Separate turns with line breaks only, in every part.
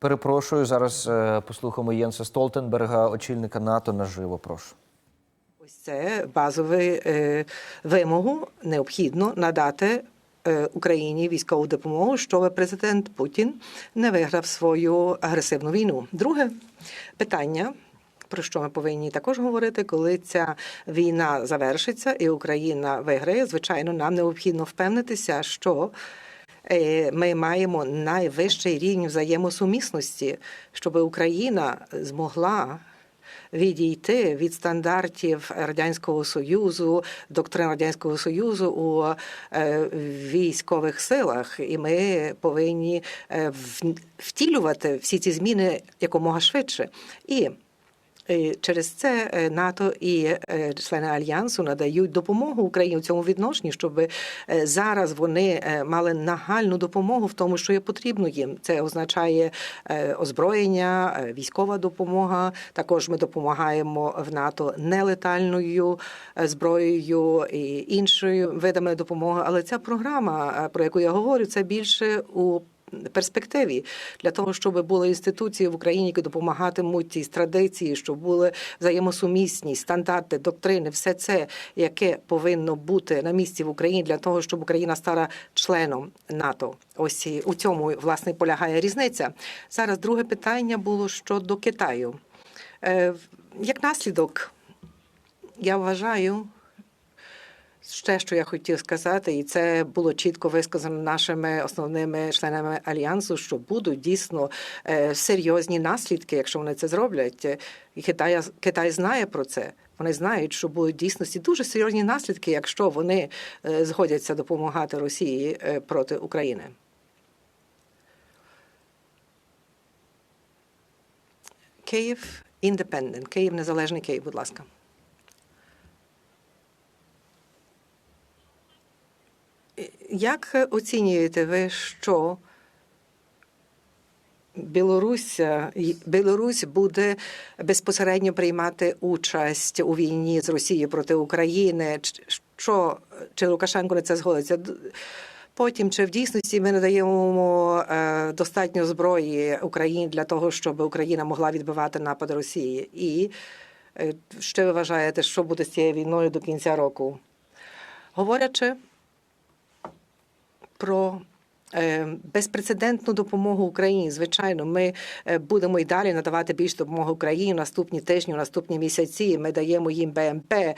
Перепрошую, зараз е, послухаємо Єнса Столтенберга, очільника НАТО, наживо. Прошу.
Ось це базову е, вимогу необхідно надати е, Україні військову допомогу, щоб президент Путін не виграв свою агресивну війну. Друге питання. Про що ми повинні також говорити, коли ця війна завершиться і Україна виграє? Звичайно, нам необхідно впевнитися, що ми маємо найвищий рівень взаємосумісності, щоб Україна змогла відійти від стандартів радянського союзу, доктрин радянського союзу у е, військових силах, і ми повинні е, втілювати всі ці зміни якомога швидше. І Е, Через це е, НАТО і е, члени альянсу надають допомогу Україні в цьому відношенні, щоб е, зараз вони е, мали нагальну допомогу в тому, що є потрібно їм. Це означає е, озброєння, е, військова допомога. Також ми допомагаємо в НАТО нелетальною е, зброєю і іншою видами допомоги. Але ця програма, е, про яку я говорю, це більше у перспективі для того, щоб були інституції в Україні, які допомагатимуть цій традиції, щоб були взаємосумісні стандарти, доктрини, все це, яке повинно бути на місці в Україні для того, щоб Україна стала членом НАТО. Ось і у цьому власне полягає різниця. Зараз друге питання було щодо Китаю. Е, Як наслідок, я вважаю. Ще, що я хотів сказати, і це було чітко висказано нашими основними членами альянсу, що будуть дійсно е, серйозні наслідки, якщо вони це зроблять. І Китай, Китай знає про це. Вони знають, що будуть дійсності дуже серйозні наслідки, якщо вони е, згодяться допомагати Росії е, проти України. Київ індепендент. Київ незалежний Київ, будь ласка. Як оцінюєте ви, що Білорусь, Білорусь буде безпосередньо приймати участь у війні з Росією проти України? Що чи Лукашенко на це згодиться? Потім, чи в дійсності ми надаємо е, достатньо зброї Україні для того, щоб Україна могла відбивати напад Росії? І е, що ви вважаєте, що буде з цією війною до кінця року? Говорячи про безпрецедентну допомогу Україні. Звичайно, ми е, будемо і далі надавати більш допомоги Україні наступні тижні, наступні місяці. Ми даємо їм БМП, е,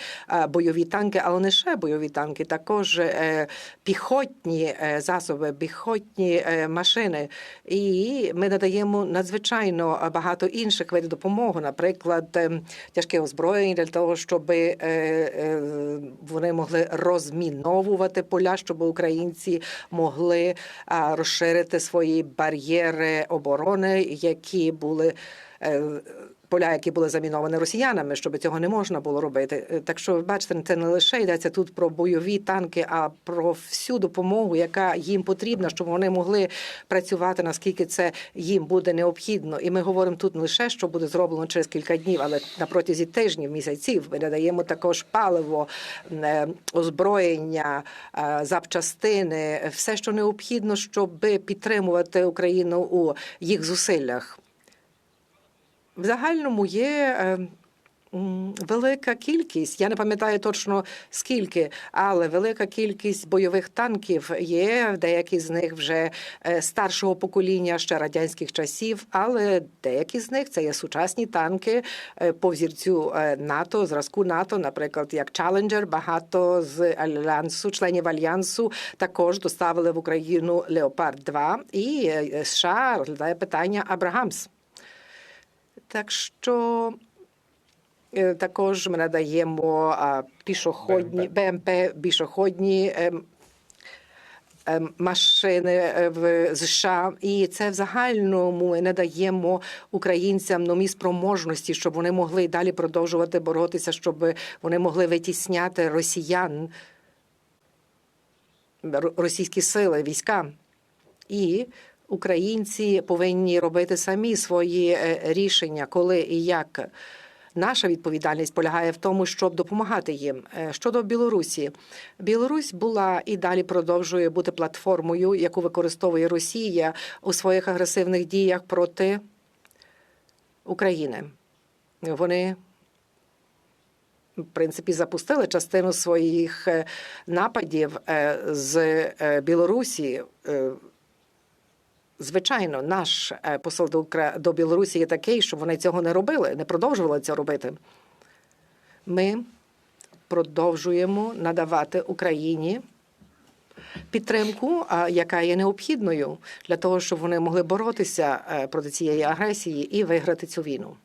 бойові танки, але не лише бойові танки, також е, піхотні е, засоби, піхотні е, машини. І ми надаємо надзвичайно багато інших видів допомоги, наприклад, е, тяжке озброєння для того, щоб е, е, вони могли розміновувати поля, щоб українці могли розширити свої бар'єри оборони, які були. Поля, які були заміновані росіянами, щоб цього не можна було робити. Е, Так що, бачите, це не лише йдеться тут про бойові танки, а про всю допомогу, яка їм потрібна, щоб вони могли працювати наскільки це їм буде необхідно. І ми говоримо тут не лише, що буде зроблено через кілька днів, але на протязі тижнів, місяців. Ми надаємо також паливо, е, озброєння, е, запчастини, все, що необхідно, щоб підтримувати Україну у їх зусиллях. В загальному є е, велика кількість. Я не пам'ятаю точно скільки, але велика кількість бойових танків є. Деякі з них вже е, старшого покоління ще радянських часів, але деякі з них це є сучасні танки е, по взірцю НАТО, зразку НАТО, наприклад, як Challenger, багато з альянсу, членів альянсу також доставили в Україну Леопард 2 і США розглядає питання Абрагамс. Так що е, також ми надаємо а, пішохідні БМП, пішохідні ем, ем, машини е, в США, і це в загальному ми надаємо українцям нові спроможності, щоб вони могли далі продовжувати боротися, щоб вони могли витісняти росіян, російські сили, війська. І українці повинні робити самі свої е, рішення, коли і як наша відповідальність полягає в тому, щоб допомагати їм. Е, Щодо Білорусі, Білорусь була і далі продовжує бути платформою, яку використовує Росія у своїх агресивних діях проти України. Вони в принципі запустили частину своїх е, нападів з Білорусі. Звичайно, наш е, посол до Укра- до Білорусі є такий, що вони цього не робили, не продовжували це робити. Ми продовжуємо надавати Україні підтримку, яка є необхідною для того, щоб вони могли боротися е, проти цієї агресії і виграти цю війну.